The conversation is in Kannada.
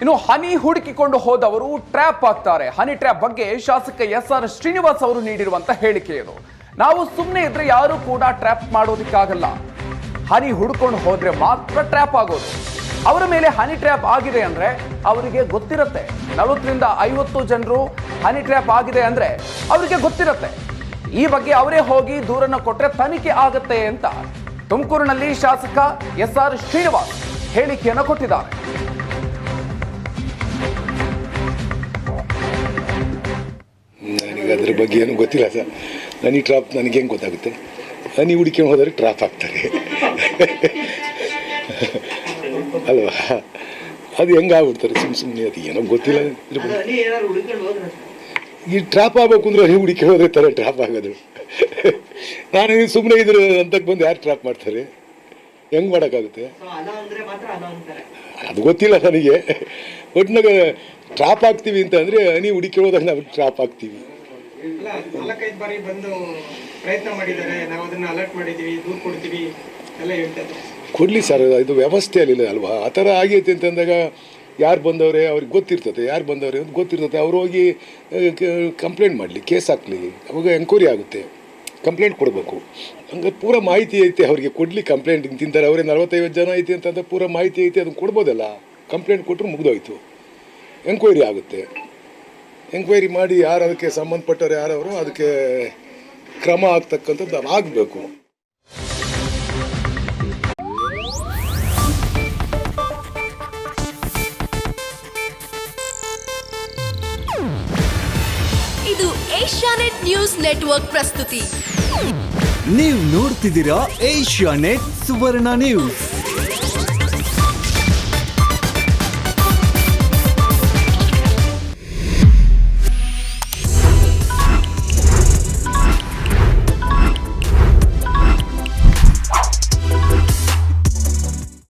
ಇನ್ನು ಹನಿ ಹುಡುಕಿಕೊಂಡು ಹೋದವರು ಟ್ರ್ಯಾಪ್ ಆಗ್ತಾರೆ. ಹನಿ ಟ್ರ್ಯಾಪ್ ಬಗ್ಗೆ ಶಾಸಕ ಎಸ್ ಆರ್ ಶ್ರೀನಿವಾಸ್ ಅವರು ನೀಡಿರುವಂತ ಹೇಳಿಕೆ ಇದು ನಾವು ಸುಮ್ಮನೆ ಇದ್ರೆ ಯಾರು ಕೂಡ ಟ್ರ್ಯಾಪ್ ಮಾಡೋದಕ್ಕಾಗಲ್ಲ. ಹನಿ ಹುಡ್ಕೊಂಡು ಹೋದ್ರೆ ಮಾತ್ರ ಟ್ರ್ಯಾಪ್ ಆಗೋದು. ಅವರ ಮೇಲೆ ಹನಿ ಟ್ರ್ಯಾಪ್ ಆಗಿದೆ ಅಂದ್ರೆ ಅವರಿಗೆ ಗೊತ್ತಿರುತ್ತೆ. ನಲವತ್ತರಿಂದ ಐವತ್ತು ಜನರು ಹನಿ ಟ್ರ್ಯಾಪ್ ಆಗಿದೆ ಅಂದ್ರೆ ಅವರಿಗೆ ಗೊತ್ತಿರುತ್ತೆ. ಈ ಬಗ್ಗೆ ಅವರೇ ಹೋಗಿ ದೂರನ್ನು ಕೊಟ್ಟರೆ ತನಿಖೆ ಆಗತ್ತೆ ಅಂತ ತುಮಕೂರಿನಲ್ಲಿ ಶಾಸಕ ಎಸ್ ಆರ್ ಶ್ರೀನಿವಾಸ್ ಹೇಳಿಕೆಯನ್ನು ಕೊಟ್ಟಿದ್ದಾರೆ. ಅದ್ರ ಬಗ್ಗೆ ಏನು ಗೊತ್ತಿಲ್ಲ ಸರ್. ನನಗೆ ಟ್ರಾಪ್ ನನಗೆ ಹೆಂಗೆ ಗೊತ್ತಾಗುತ್ತೆ? ಹನಿ ಹುಡುಕೊಂಡು ಹೋದರೆ ಟ್ರಾಪ್ ಆಗ್ತಾರೆ ಅಲ್ವಾ? ಅದು ಹೆಂಗೆ ಆಗ್ಬಿಡ್ತಾರೆ? ಸುಮ್ಮ ಸುಮ್ಮನೆ ಅದು ಏನೋ ಗೊತ್ತಿಲ್ಲ. ಅಲ್ಲಿ ಈ ಟ್ರಾಪ್ ಆಗ್ಬೇಕು ಅಂದ್ರೆ ಹನಿ ಹುಡುಕಿ ಹೋದ್ರೆ ಥರ ಟ್ರಾಪ್ ಆಗೋದು. ನಾನು ಸುಮ್ಮನೆ ಇದ್ರು ಅಂತಕ್ಕೆ ಬಂದು ಯಾರು ಟ್ರಾಪ್ ಮಾಡ್ತಾರೆ? ಹೆಂಗೆ ಮಾಡೋಕ್ಕಾಗುತ್ತೆ? ಅದು ಗೊತ್ತಿಲ್ಲ ನನಗೆ. ಒಟ್ಟಿನಾಗ ಟ್ರಾಪ್ ಆಗ್ತೀವಿ ಅಂತ ಅಂದರೆ ಹನಿ ಹುಡುಕಿ ಹೋದಾಗ ನಾವು ಟ್ರಾಪ್ ಆಗ್ತೀವಿ ಇಲ್ಲ, ನಾಲ್ಕೈದು ಬಾರಿ ಬಂದು ಪ್ರಯತ್ನ ಮಾಡಿದ್ದಾರೆ. ನಾವು ಅದನ್ನ ಅಲರ್ಟ್ ಮಾಡಿದ್ದೀವಿ, ದೂರು ಕೊಡ್ತೀವಿ ಎಲ್ಲ ಹೇಳ್ತಾರೆ ಕೊಡಲಿ ಸರ್, ಇದು ವ್ಯವಸ್ಥೆ ಅಲ್ಲಿಲ್ಲ ಅಲ್ವಾ? ಆ ಥರ ಆಗೈತೆ ಅಂತಂದಾಗ ಯಾರು ಬಂದವ್ರೆ? ಅವ್ರಿಗೆ ಗೊತ್ತಿರ್ತದೆ. ಯಾರು ಬಂದವ್ರೆ ಅಂತ ಗೊತ್ತಿರ್ತದೆ. ಅವ್ರು ಹೋಗಿ ಕಂಪ್ಲೇಂಟ್ ಮಾಡಲಿ ಕೇಸ್ ಹಾಕಲಿ. ಅವಾಗ ಎಂಕ್ವೈರಿ ಆಗುತ್ತೆ. ಕಂಪ್ಲೇಂಟ್ ಕೊಡಬೇಕು. ಹಂಗೆ ಪೂರ ಮಾಹಿತಿ ಐತೆ ಅವ್ರಿಗೆ. ಕೊಡಲಿ ಕಂಪ್ಲೇಂಟ್ ತಿಂತಾರೆ ಅವರೇ ನಲ್ವತ್ತೈವತ್ತು ಜನ ಐತೆ ಅಂತಂದ್ರೆ ಪೂರ ಮಾಹಿತಿ ಐತೆ, ಅದನ್ನು ಕೊಡ್ಬೋದಲ್ಲ? ಕಂಪ್ಲೇಂಟ್ ಕೊಟ್ಟರು ಮುಗಿದೋಯ್ತು. ಎಂಕ್ವೈರಿ ಆಗುತ್ತೆ. ಎಂಕ್ವೈರಿ ಮಾಡಿ ಯಾರು ಅದಕ್ಕೆ ಸಂಬಂಧಪಟ್ಟವ್ರು ಯಾರವರು ಅದಕ್ಕೆ ಕ್ರಮ ಆಗ್ತಕ್ಕಂಥದ್ದು ಆಗಬೇಕು. ಇದು ಏಷ್ಯಾನೆಟ್ ನ್ಯೂಸ್ ನೆಟ್ವರ್ಕ್ ಪ್ರಸ್ತುತಿ. ನೀವು ನೋಡ್ತಿದ್ದೀರಾ ಏಷ್ಯಾ ನೆಟ್ ಸುವರ್ಣ ನ್ಯೂಸ್.